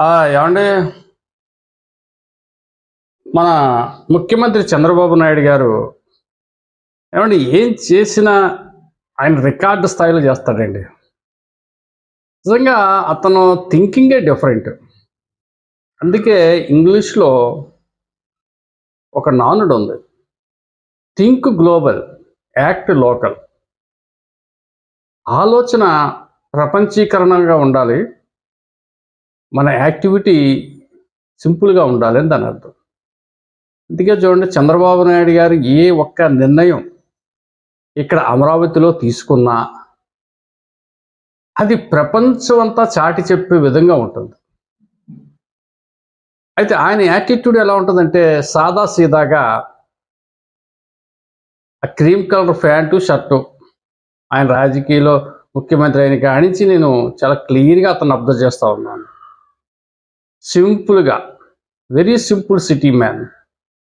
ఏమండి? మన ముఖ్యమంత్రి చంద్రబాబు నాయుడు గారు ఏమండి ఏం చేసినా ఆయన రికార్డు స్థాయిలో చేస్తాడండి. నిజంగా అతను థింకింగే డిఫరెంట్. అందుకే ఇంగ్లీష్లో ఒక నానుడు ఉంది. Think global act local. ఆలోచన ప్రపంచీకరణగా ఉండాలి. మన యాక్టివిటీ సింపుల్గా ఉండాలి అని దాని అర్థం. అందుకే చూడండి చంద్రబాబు నాయుడు గారు ఏ ఒక్క నిర్ణయం ఇక్కడ అమరావతిలో తీసుకున్నా అది ప్రపంచం అంతా చాటి చెప్పే విధంగా ఉంటుంది. అయితే ఆయన యాటిట్యూడ్ ఎలా ఉంటుందంటే సాదా సీదాగా ఆ క్రీమ్ కలర్ ప్యాంటు షర్టు ఆయన రాజకీయాల్లో ముఖ్యమంత్రి అయిన కానించి నేను చాలా క్లియర్గా అతను అబ్జర్వ్ చేస్తూ ఉన్నాను. సింపుల్గా వెరీ సింపుల్ సిటీ మ్యాన్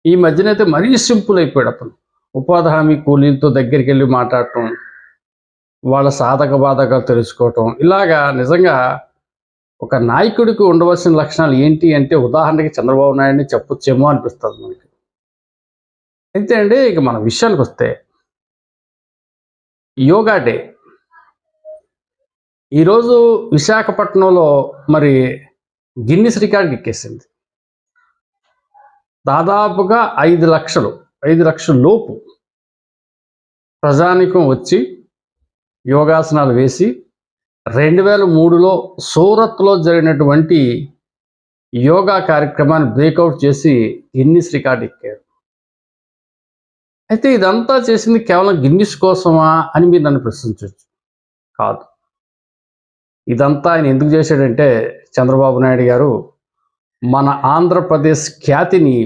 ఈ మధ్యన అయితే మరీ సింపుల్ అయిపోయాడు అతను. ఉపాధి హామీ కూలీలతో దగ్గరికి వెళ్ళి మాట్లాడటం వాళ్ళ సాధక బాధకాలు తెలుసుకోవటం. ఇలాగా నిజంగా ఒక నాయకుడికి ఉండవలసిన లక్షణాలు ఏంటి అంటే ఉదాహరణకి చంద్రబాబు నాయుడిని చెప్పొచ్చేమో అనిపిస్తుంది మనకి. అయితే అండి ఇక మన విషయానికి వస్తే యోగా డే. ఈరోజు విశాఖపట్నంలో మరి గిన్నిస్ రికార్డ్ ఎక్కేసింది. దాదాపుగా ఐదు లక్షలు ఐదు లక్షల లోపు ప్రజానికం వచ్చి యోగాసనాలు వేసి రెండు వేల మూడులో సూరత్లో జరిగినటువంటి యోగా కార్యక్రమాన్ని బ్రేకౌట్ చేసి గిన్నిస్ రికార్డు ఎక్కారు. అయితే ఇదంతా చేసింది కేవలం గిన్నిస్ కోసమా అని మీరు నన్ను ప్రశ్నించవచ్చు. కాదు. ఇదంతా ఆయన ఎందుకు చేశాడంటే చంద్రబాబు నాయుడు గారు మన ఆంధ్రప్రదేశ్ ఖ్యాతిని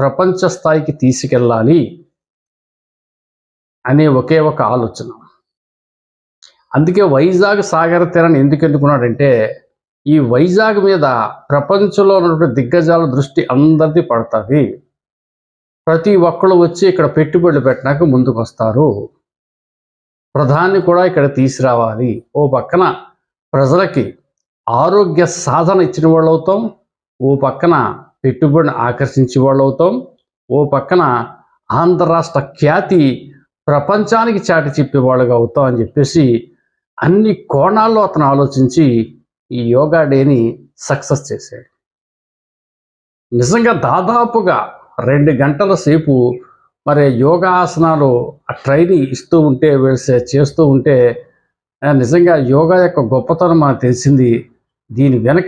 ప్రపంచ స్థాయికి తీసుకెళ్ళాలి అనే ఒకే ఒక ఆలోచన. అందుకే వైజాగ్ సాగర తీరాన్ని ఎందుకు ఎన్నుకున్నాడంటే ఈ వైజాగ్ మీద ప్రపంచంలో ఉన్నటువంటి దిగ్గజాల దృష్టి అందరిది పడుతుంది. ప్రతి ఒక్కళ్ళు వచ్చి ఇక్కడ పెట్టుబడులు పెట్టడానికి ముందుకు వస్తారు ప్రధాని కూడా ఇక్కడ తీసుకురావాలి. ఓ పక్కన ప్రజలకి ఆరోగ్య సాధన ఇచ్చిన వాళ్ళు అవుతాం ఓ పక్కన పెట్టుబడిని ఆకర్షించే వాళ్ళు అవుతాం ఓ పక్కన ఆంధ్ర రాష్ట్ర ఖ్యాతి ప్రపంచానికి చాటి చెప్పే వాళ్ళుగా అవుతాం అని చెప్పేసి అన్ని కోణాల్లో అతను ఆలోచించి ఈ యోగా డేని సక్సెస్ చేశాడు. నిజంగా దాదాపుగా రెండు గంటల సేపు మరి యోగాసనాలు ఆ ట్రైనింగ్ ఇస్తూ ఉంటే వేసే చేస్తూ ఉంటే నిజంగా యోగా యొక్క గొప్పతనం మనకు తెలిసింది. దీని వెనక